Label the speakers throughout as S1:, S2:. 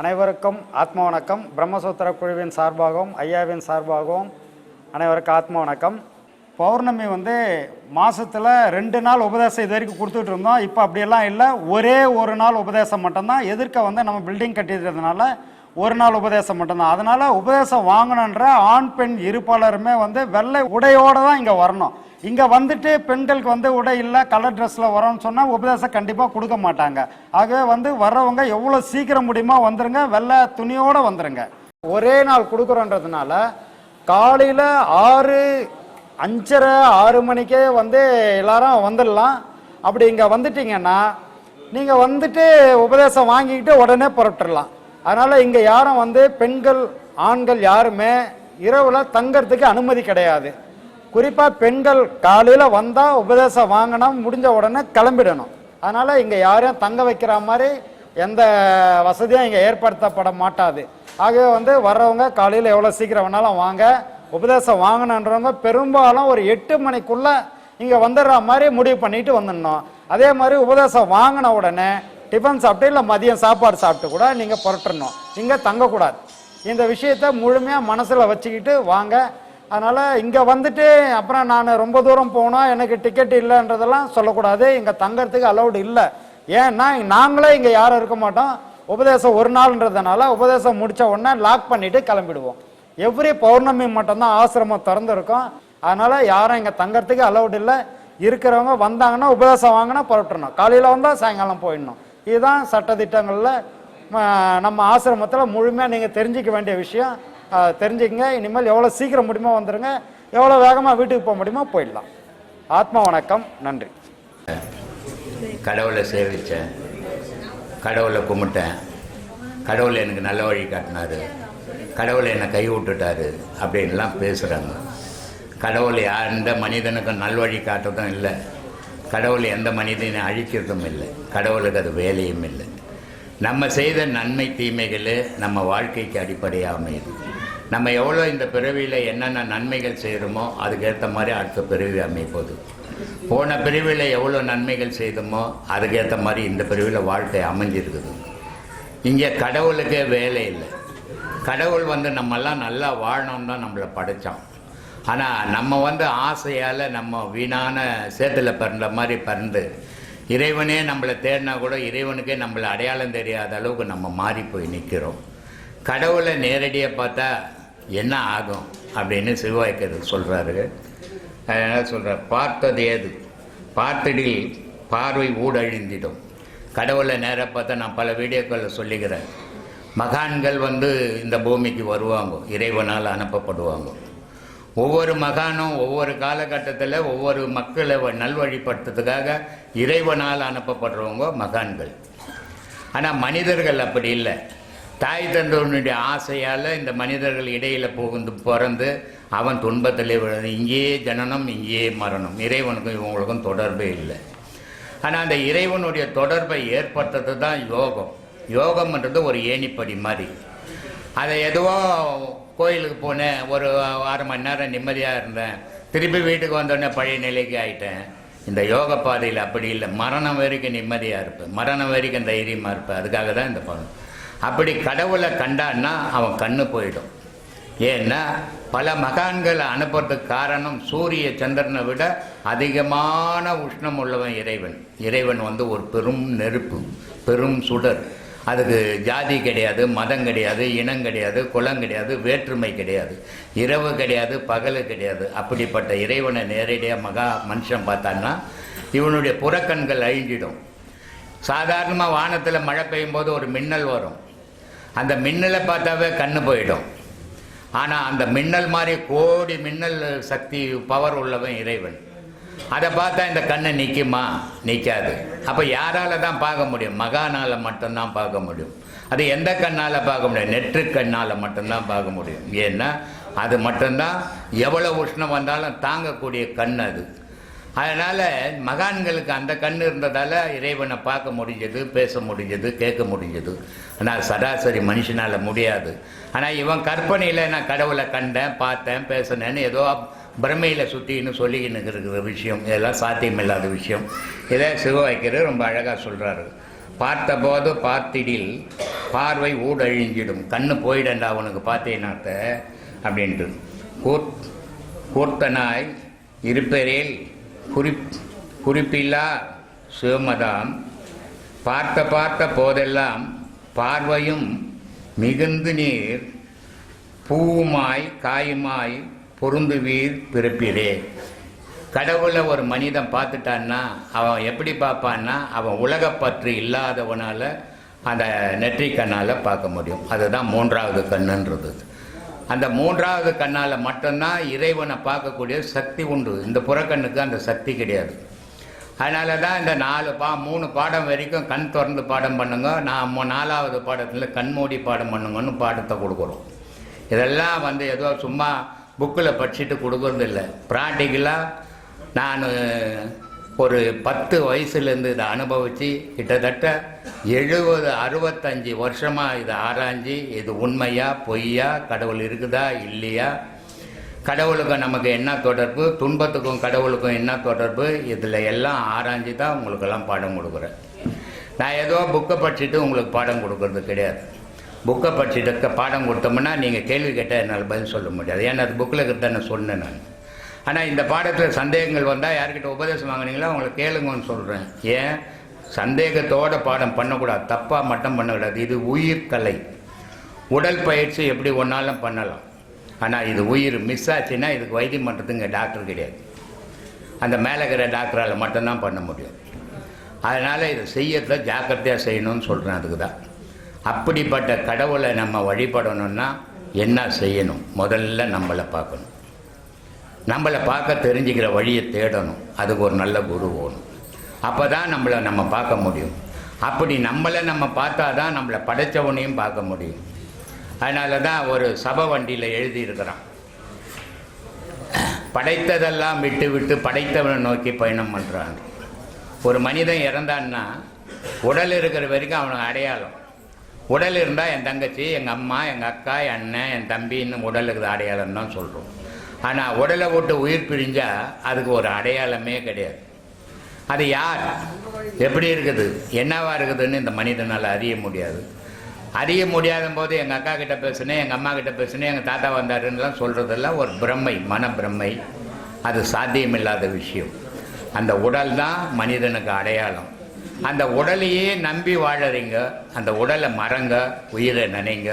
S1: அனைவருக்கும் ஆத்ம வணக்கம். பிரம்மசூத்திர குழுவின் சார்பாகவும் ஐயாவின் சார்பாகவும் அனைவருக்கும் ஆத்ம வணக்கம். பௌர்ணமி வந்து மாதத்தில் ரெண்டு நாள் உபதேசம் இது வரைக்கும் கொடுத்துட்டு இருந்தோம். இப்போ அப்படியெல்லாம் இல்லை. ஒரே ஒரு நாள் உபதேசம் மட்டும்தான். எதிர்க்க வந்து நம்ம பில்டிங் கட்டிடுறதுனால ஒரு நாள் உபதேசம் மட்டும்தான். அதனால உபதேசம் வாங்கணுன்ற ஆண் பெண் இருப்பாளருமே வந்து வெள்ளை உடையோட தான் இங்கே வரணும். இங்கே வந்துட்டு பெண்களுக்கு வந்து உடை இல்லை கலர் ட்ரெஸ்ஸில் வரோம்னு சொன்னால் உபதேசம் கண்டிப்பாக கொடுக்க மாட்டாங்க. ஆகவே வந்து வர்றவங்க எவ்வளோ சீக்கிரம் முடியுமோ வந்துருங்க வெள்ளை துணியோடு வந்துருங்க. ஒரே நாள் கொடுக்குறோன்றதுனால காலையில் ஆறு அஞ்சரை ஆறு மணிக்கே வந்து எல்லாரும் வந்துடலாம். அப்படி இங்கே வந்துட்டீங்கன்னா நீங்கள் வந்துட்டு உபதேசம் வாங்கிக்கிட்டு உடனே புறப்பட்டுடலாம். அதனால் இங்கே யாரும் வந்து பெண்கள் ஆண்கள் யாருமே இரவில் தங்கறதுக்கு அனுமதி கிடையாது. குறிப்பாக பெண்கள் காலையில் வந்தால் உபதேசம் வாங்கினா முடிஞ்ச உடனே கிளம்பிடணும். அதனால் இங்கே யாரையும் தங்க வைக்கிற மாதிரி எந்த வசதியும் இங்கே ஏற்படுத்தப்பட மாட்டாது. ஆகவே வந்து வர்றவங்க காலையில் எவ்வளோ சீக்கிரம் வேணாலும் வாங்க. உபதேசம் வாங்கணுன்றவங்க பெரும்பாலும் ஒரு எட்டு மணிக்குள்ளே இங்கே வந்துடுற மாதிரி முடிவு பண்ணிட்டு வந்துடணும். அதே மாதிரி உபதேசம் வாங்கின உடனே டிஃபன் சாப்பிட்டு இல்லை மதியம் சாப்பாடு சாப்பிட்டு கூட நீங்கள் புரட்டணும். இங்கே தங்கக்கூடாது. இந்த விஷயத்த முழுமையாக மனசில் வச்சுக்கிட்டு வாங்க. அதனால் இங்கே வந்துட்டு அப்புறம் நான் ரொம்ப தூரம் போனால் எனக்கு டிக்கெட் இல்லைன்றதெல்லாம் சொல்லக்கூடாது. இங்கே தங்கறதுக்கு அலௌடு இல்லை. ஏன்னா நாங்களே இங்கே யாரும் இருக்க மாட்டோம். உபதேசம் ஒரு நாள்ன்றதுனால உபதேசம் முடிச்ச உடனே லாக் பண்ணிவிட்டு கிளம்பிடுவோம். எவ்ரி பௌர்ணமி மட்டும்தான் ஆசிரமம் திறந்துருக்கும். அதனால் யாரும் இங்கே தங்கறதுக்கு அலௌடு இல்லை. இருக்கிறவங்க வந்தாங்கன்னா உபதேசம் வாங்கினா புறப்பட்டுறணும் காலையில் வந்தால் சாயங்காலம் போயிடணும். இதுதான் சட்டத்திட்டங்களில் நம்ம ஆசிரமத்தில் முழுமையாக நீங்கள் தெரிஞ்சிக்க வேண்டிய விஷயம். தெரிஞ்சுக்கங்க. இனிமேல் எவ்வளோ சீக்கிரம் முடியுமோ வந்துடுங்க எவ்வளோ வேகமாக வீட்டுக்கு போக முடியுமோ போயிடலாம். ஆத்மா வணக்கம். நன்றி.
S2: கடவுளை சேவித்தேன் கடவுளை கும்பிட்டேன். கடவுள் எனக்கு நல்ல வழி காட்டினாரு. கடவுளை என்னை கை விட்டுட்டாரு அப்படின்லாம் பேசுகிறாங்க கடவுள் எந்த மனிதனுக்கும் நல்வழி காட்டுறதும் இல்லை. கடவுள் எந்த மனிதனை அழிக்கிறதும் இல்லை. கடவுளுக்கு அது வேலையும் இல்லை. நம்ம செய்த நன்மை தீமைகள் நம்ம வாழ்க்கைக்கு அடிப்படையாக அமையுது நம்ம எவ்வளோ இந்த பிறவியில் என்னென்ன நன்மைகள் செய்கிறோமோ அதுக்கேற்ற மாதிரி அடுத்த பிறவி அமைப்போது போன பிரிவில் எவ்வளோ நன்மைகள் செய்தோமோ அதுக்கேற்ற மாதிரி இந்த பிரிவில் வாழ்க்கை அமைஞ்சிருக்குது. இங்கே கடவுளுக்கே வேலை இல்லை. கடவுள் வந்து நம்மெல்லாம் நல்லா வாழணும் தான் நம்மளை படைச்சான். ஆனால் நம்ம வந்து ஆசையால் நம்ம வீணான சேத்துல பிறந்த மாதிரி பிறந்து இறைவனே நம்மளை தேடினா கூட இறைவனுக்கே நம்மளை அடையாளம் தெரியாத அளவுக்கு நம்ம மாறி போய் நிற்கிறோம் கடவுளை நேரடியாக பார்த்தா என்ன ஆகும் அப்படின்னு சிவாய்க்கர் சொல்கிறாரு என்ன சொல்கிறார் பார்த்தது ஏது? பார்த்தடில் பார்வை ஊடழிந்திடும். கடவுளை நேராக பார்த்தா நான் பல வீடியோக்களில் சொல்லிக்கிறேன். மகான்கள் வந்து இந்த பூமிக்கு வருவாங்க இறைவனால் அனுப்பப்படுவாங்க. ஒவ்வொரு மகானும் ஒவ்வொரு காலகட்டத்தில் ஒவ்வொரு மக்களை வ- நல்வழிப்படுத்துறதுக்காக இறைவனால் அனுப்பப்படுறவங்க மகான்கள். ஆனால் மனிதர்கள் அப்படி இல்லை. தாய் தந்தவனுடைய ஆசையால் இந்த மனிதர்கள் இடையில் புகுந்து பிறந்து அவன் துன்பத்திலே விழுந்து இங்கேயே ஜனனம் இங்கேயே மரணம். இறைவனுக்கும் இவங்களுக்கும் தொடர்பே இல்லை. ஆனால் அந்த இறைவனுடைய தொடர்பை ஏற்படுத்துறது தான் யோகம். யோகம்ன்றது ஒரு ஏணிப்படி மாதிரி அதை எதுவோ கோயிலுக்கு போனேன். ஒரு அரை மணி நேரம் நிம்மதியாக இருந்தேன். திருப்பி வீட்டுக்கு வந்தோடனே பழைய நிலைக்கு ஆயிட்டேன். இந்த யோக பாதையில் அப்படி இல்லை. மரணம் வரைக்கும் நிம்மதியாக இருப்பேன். மரணம் வரைக்கும் தைரியமாக இருப்பேன். அதுக்காக தான் இந்த படம். அப்படி கடவுளை கண்டான்னா அவன் கண்ணு போயிடும். ஏன்னா பல மகான்களை அனுப்புறதுக்கு காரணம் சூரிய சந்திரனை விட அதிகமான உஷ்ணம் உள்ளவன் இறைவன். இறைவன் வந்து ஒரு பெரும் நெருப்பு பெரும் சுடர். அதுக்கு ஜாதி கிடையாது மதம் கிடையாது இனம் கிடையாது குலம் கிடையாது வேற்றுமை கிடையாது. இரவு கிடையாது பகல் கிடையாது. அப்படிப்பட்ட இறைவனை நேரடியாக மகா மனுஷன் பார்த்தான்னா இவனுடைய புறக்கண்கள் அழிஞ்சிடும். சாதாரணமாக வானத்தில் மழை பெய்யும் போது ஒரு மின்னல் வரும். அந்த மின்னலை பார்த்தாவே கண்ணு போயிடும். ஆனால் அந்த மின்னல் மாதிரி கோடி மின்னல் சக்தி பவர் உள்ளவன் இறைவன். அதை பார்த்தா இந்த கண்ணை நிற்குமா நிற்காது அப்போ யாரால தான் பார்க்க முடியும்? மகானால் மட்டும்தான் பார்க்க முடியும். அது எந்த கண்ணால் பார்க்க முடியும்? நெற்று கண்ணால் மட்டும்தான் பார்க்க முடியும். ஏன்னா அது மட்டும்தான் எவ்வளோ உஷ்ணம் வந்தாலும் தாங்கக்கூடிய கண் அது. அதனால் மகான்களுக்கு அந்த கண் இருந்ததால் இறைவனை பார்க்க முடிஞ்சது பேச முடிஞ்சது கேட்க முடிஞ்சது. ஆனால் சராசரி மனுஷனால் முடியாது. ஆனால் இவன் கற்பனையில் நான் கடவுளை கண்டேன் பார்த்தேன் பேசினேன்னு ஏதோ பிரமையில் சுற்றின்னு சொல்லிக்கின்னு இருக்கிற விஷயம் இதெல்லாம் சாத்தியமில்லாத விஷயம். இதை சிவவைக்கர் ரொம்ப அழகாக சொல்கிறாரு பார்த்தபோது பார்த்திடில் பார்வை ஊடழிஞ்சிடும் கண்ணு போயிடண்டா அவனுக்கு பார்த்தேனாத்த அப்படின்ட்டு. கூர் கூர்த்தனாய் இருப்பரேல் குறிப் குறிப்பில்லா சிவமதாம். பார்த்த பார்த்த போதெல்லாம் பார்வையும் மிகுந்து நீர் பூவுமாய் காயுமாய் பொருந்துவீர் பிறப்பிலே. கடவுளை ஒரு மனிதன் பார்த்துட்டான்னா அவன் எப்படி பார்ப்பான்னா அவன் உலகப்பற்று இல்லாதவனால் அந்த நெற்றி கண்ணால் பார்க்க முடியும். அதுதான் மூன்றாவது கண்ணுன்றது. அந்த மூன்றாவது கண்ணால் மட்டும்தான் இறைவனை பார்க்கக்கூடிய சக்தி உண்டு. இந்த புறக்கண்ணுக்கு அந்த சக்தி கிடையாது. அதனால தான் இந்த நாலு பா மூணு பாடம் வரைக்கும் கண் திறந்து பாடம் பண்ணுங்க. நான் நாலாவது பாடத்தில் கண்மூடி பாடம் பண்ணுங்கன்னு பாடத்தை கொடுக்குறோம். இதெல்லாம் வந்து ஏதோ சும்மா புக்கில் படிச்சுட்டு கொடுக்கறது இல்லை ப்ராக்டிக்கலாக நான் ஒரு பத்து வயசுலேருந்து இதை அனுபவித்து கிட்டத்தட்ட எழுபது அறுபத்தஞ்சி வருஷமாக இதை ஆராய்ஞ்சு இது உண்மையா பொய்யா கடவுள் இருக்குதா இல்லையா? கடவுளுக்கும் நமக்கு என்ன தொடர்பு? துன்பத்துக்கும் கடவுளுக்கும் என்ன தொடர்பு? இதில் எல்லாம் ஆராய்ஞ்சு தான் உங்களுக்கெல்லாம் பாடம் கொடுக்குறேன். நான் ஏதோ புக்கை படிச்சுட்டு உங்களுக்கு பாடம் கொடுக்கறது கிடையாது. புக்கை படிச்சுட்டு பாடம் கொடுத்தோம்னா நீங்கள் கேள்வி கேட்டால் என்னால் பதில் சொல்ல முடியாது. ஏன்னா அது புக்கில் இருக்கிறத நான் சொன்னேன் நான். ஆனால் இந்த பாடத்தில் சந்தேகங்கள் வந்தால் யார்கிட்ட உபதேசம் வாங்கினீங்களோ அவங்களை கேளுங்கன்னு சொல்கிறேன் ஏன்? சந்தேகத்தோட பாடம் பண்ணக்கூடாது. தப்பாக மட்டும் பண்ணக்கூடாது. இது உயிர் கலை. உடல் பயிற்சி எப்படி ஒன்றாலும் பண்ணலாம். ஆனால் இது உயிர் மிஸ் ஆச்சுன்னா இதுக்கு வைத்தியம் பண்ணுறதுங்க டாக்டர் கிடையாது. அந்த மேலே இருக்கிற டாக்டரால் மட்டும்தான் பண்ண முடியும். அதனால் இதை செய்யறத ஜாக்கிரதையாக செய்யணும்னு சொல்கிறேன் அதுக்கு தான் அப்படிப்பட்ட கடவுளை நம்ம வழிபடணும்னா என்ன செய்யணும்? முதல்ல நம்மளை பார்க்கணும். நம்மளை பார்க்க தெரிஞ்சுக்கிற வழியை தேடணும். அதுக்கு ஒரு நல்ல குரு வேணும். அப்போ தான் நம்மளை நம்ம பார்க்க முடியும். அப்படி நம்மளை நம்ம பார்த்தா தான் நம்மளை படைச்சவனையும் பார்க்க முடியும். அதனால தான் ஒரு சபை வண்டியில் எழுதியிருக்கிறான். படைத்ததெல்லாம் விட்டு விட்டு படைத்தவனை நோக்கி பயணம் பண்ணுறான் ஒரு மனிதன் இறந்தான்னா உடல் இருக்கிற வரைக்கும் அவனுக்கு அடையாளம். உடல் இருந்தால் என் தங்கச்சி எங்கள் அம்மா எங்கள் அக்கா என் அண்ணன் என் தம்பின்னு உடல் இருக்கிற அடையாளம் தான் சொல்கிறோம் ஆனால் உடலை விட்டு உயிர் பிரிஞ்சால் அதுக்கு ஒரு அடையாளமே கிடையாது. அது யார்? எப்படி இருக்குது? என்னவா இருக்குதுன்னு இந்த மனிதனால் அறிய முடியாது. அறிய முடியாத போது எங்கள் அக்கா கிட்ட பேசுனேன் எங்கள் அம்மா கிட்ட பேசுனேன் எங்கள் தாத்தா வந்தாருன்னுலாம் சொல்கிறதெல்லாம் ஒரு பிரம்மை மன அது சாத்தியமில்லாத விஷயம். அந்த உடல் தான் மனிதனுக்கு அடையாளம். அந்த உடலையே நம்பி வாழறீங்க அந்த உடலை மறங்க உயிரை நினைங்க.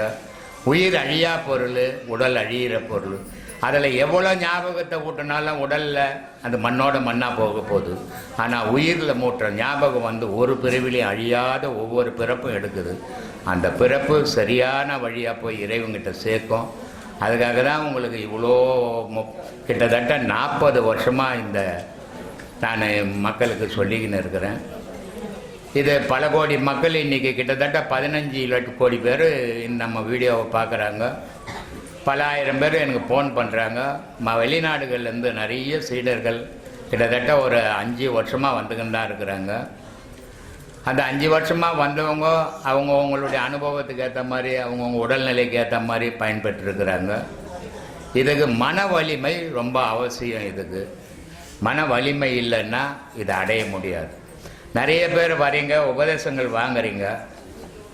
S2: உயிர் அழியா பொருள் உடல் அழியிற பொருள். அதில் எவ்வளோ ஞாபகத்தை ஊட்டினாலும் உடலில் அந்த மண்ணோட மண்ணாக போக போகுது. ஆனால் உயிரில் மூட்டுற ஞாபகம் வந்து ஒரு பிறவிலையும் அழியாத ஒவ்வொரு பிறப்பும் எடுக்குது. அந்த பிறப்பு சரியான வழியாக போய் இறைவங்கிட்ட சேர்க்கும். அதுக்காக தான் உங்களுக்கு இவ்வளோ கிட்டத்தட்ட நாற்பது வருஷமாக இந்த நான் மக்களுக்கு சொல்லிக்கின்னு இருக்கிறேன். இது பல கோடி மக்கள் இன்றைக்கி கிட்டத்தட்ட பதினஞ்சு லட்சம் கோடி பேர் நம்ம வீடியோவை பார்க்குறாங்க. பல ஆயிரம் பேர் எனக்கு ஃபோன் பண்ணுறாங்க ம வெளிநாடுகள்லேருந்து நிறைய சீடர்கள் கிட்டத்தட்ட ஒரு அஞ்சு வருஷமாக வந்துக்கின்னு தான் இருக்கிறாங்க. அந்த அஞ்சு வருஷமாக வந்தவங்க அவங்க அவங்களுடைய அனுபவத்துக்கு ஏற்ற மாதிரி அவங்கவுங்க உடல்நிலைக்கு ஏற்ற மாதிரி பயன்பெற்றிருக்கிறாங்க. இதுக்கு மன வலிமை ரொம்ப அவசியம் இதுக்கு. மன வலிமை இல்லைன்னா இதை அடைய முடியாது. நிறைய பேர் வரீங்க உபதேசங்கள் வாங்குறீங்க.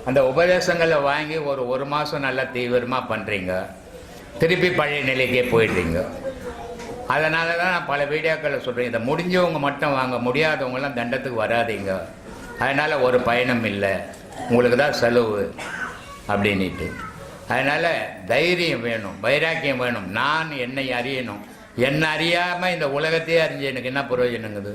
S2: அந்த உபதேசங்களை வாங்கி ஒரு ஒரு மாதம் நல்லா தீவிரமாக பண்ணுறீங்க திருப்பி பழைய நிலைக்கே போயிடுறீங்க. அதனால தான் நான் பல வீடியோக்களில் சொல்கிறேன் இதை முடிஞ்சவங்க மட்டும் வாங்க முடியாதவங்களாம் தண்டத்துக்கு வராதீங்க. அதனால் ஒரு பயணம் இல்லை. உங்களுக்கு தான் செலவு அப்படின்ட்டு அதனால் தைரியம் வேணும் வைராக்கியம் வேணும். நான் என்னை அறியணும். என்னை அறியாமல் இந்த உலகத்தையே அறிஞ்சு எனக்கு என்ன பிரயோஜனங்குது?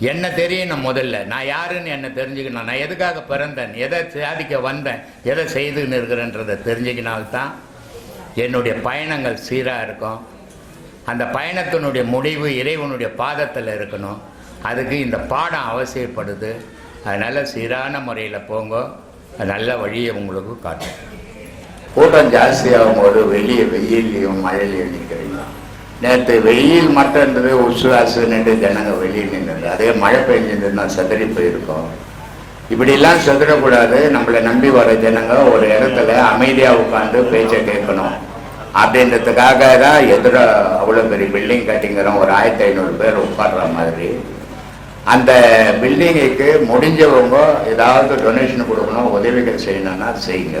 S2: என்ன தெரியணும் முதல்ல? நான் யாருன்னு என்ன தெரிஞ்சுக்கணும்? நான் எதுக்காக பிறந்தேன்? எதை சாதிக்க வந்தேன்? எதை செய்துன்னு இருக்கிறேன்றதை தெரிஞ்சுக்கினால்தான் என்னுடைய பயணங்கள் சீராக இருக்கும். அந்த பயணத்தினுடைய முடிவு இறைவனுடைய பாதத்தில் இருக்கணும். அதுக்கு இந்த பாடம் அவசியப்படுது. அதனால் சீரான முறையில் போங்க. நல்ல வழியை உங்களுக்கு காட்டும் கூட்டம் ஜாஸ்தியாகும் போது வெளியே வெயிலையும் மழையிலையும் நிற்கிறீங்க நேற்று வெயில் மட்டும் இருந்தது உசுவாசு நின்று ஜனங்க வெளியில் நின்றது. அதே மழை பெஞ்சிருந்ததுன்னா செதறி போயிருக்கோம். இப்படிலாம் சதுரக்கூடாது நம்மளை நம்பி வர ஜனங்க ஒரு இடத்துல அமைதியாக உட்காந்து பேச்சை கேட்கணும். அப்படின்றதுக்காக தான் எதிர அவ்வளோ பெரிய பில்டிங் கட்டிங்கிறோம் ஒரு ஆயிரத்தி ஐநூறு பேர் உட்கார்ற மாதிரி. அந்த பில்டிங்குக்கு முடிஞ்சவங்க ஏதாவது டொனேஷன் கொடுக்கணும் உதவிகள் செய்யணும்னா செய்யுங்க.